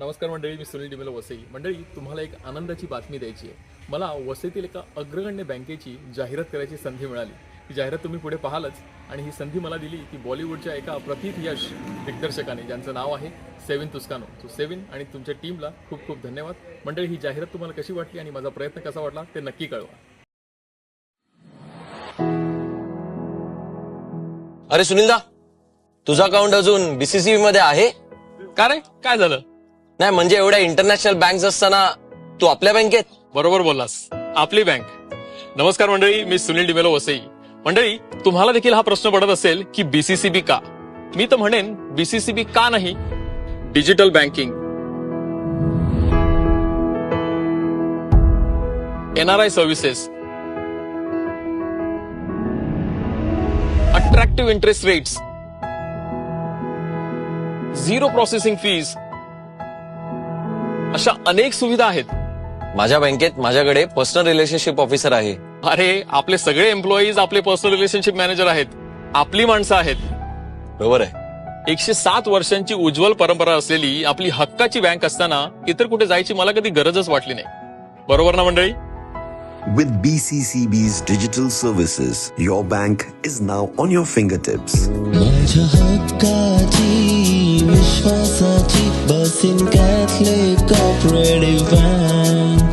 नमस्कार मंडळी मी सुनील डिमेलो वसई. मंडळी तुम्हाला एक आनंदाची बातमी द्यायची आहे. मला वसईतील एका अग्रगण्य बँकेची जाहिरात करायची संधी मिळाली. ही जाहिरात तुम्ही पुढे पाहालच आणि ही संधी मला दिली की बॉलिवूडच्या एका प्रथित यश दिग्दर्शकाने ज्यांचं नाव आहे सेविन तुस्कानो तो सेविन आणि तुमच्या टीमला खूप खूप धन्यवाद. मंडळी ही जाहिरात तुम्हाला कशी वाटली आणि माझा प्रयत्न कसा वाटला ते नक्की कळवा. अरे सुनीलदा तुझा अकाउंट अजून बीसीसीबी मध्ये आहे? का रे? काय झालं? नाही म्हणजे एवढ्या इंटरनॅशनल बँक असताना तू आपल्या बँकेत बरोबर बोललास. आपली बँक नमस्कार मंडळी मी सुनील डिमेलो वसई. मंडळी तुम्हाला देखील हा प्रश्न पडत असेल की बीसीसीबी का? मी तर म्हणेन बीसीसीबी का नाही? Digital banking NRI services attractive interest rates zero processing fees अशा अनेक सुविधा आहेत. माझ्या बँकेत माझ्याकडे पर्सनल रिलेशनशिप ऑफिसर आहे. अरे आपले सगळे एम्प्लॉईज आपले पर्सनल रिलेशनशिप मॅनेजर आहेत. आपली माणसं आहेत. बरोबर आहे. एकशे सात वर्षांची उज्ज्वल परंपरा असलेली आपली हक्काची बँक असताना इतर कुठे जायची मला कधी गरजच वाटली नाही. बरोबर ना मंडळी? With BCCB's digital services, your bank is now on your fingertips. माझ्या हक्काची विश्वासाची But sin Catholic opera divine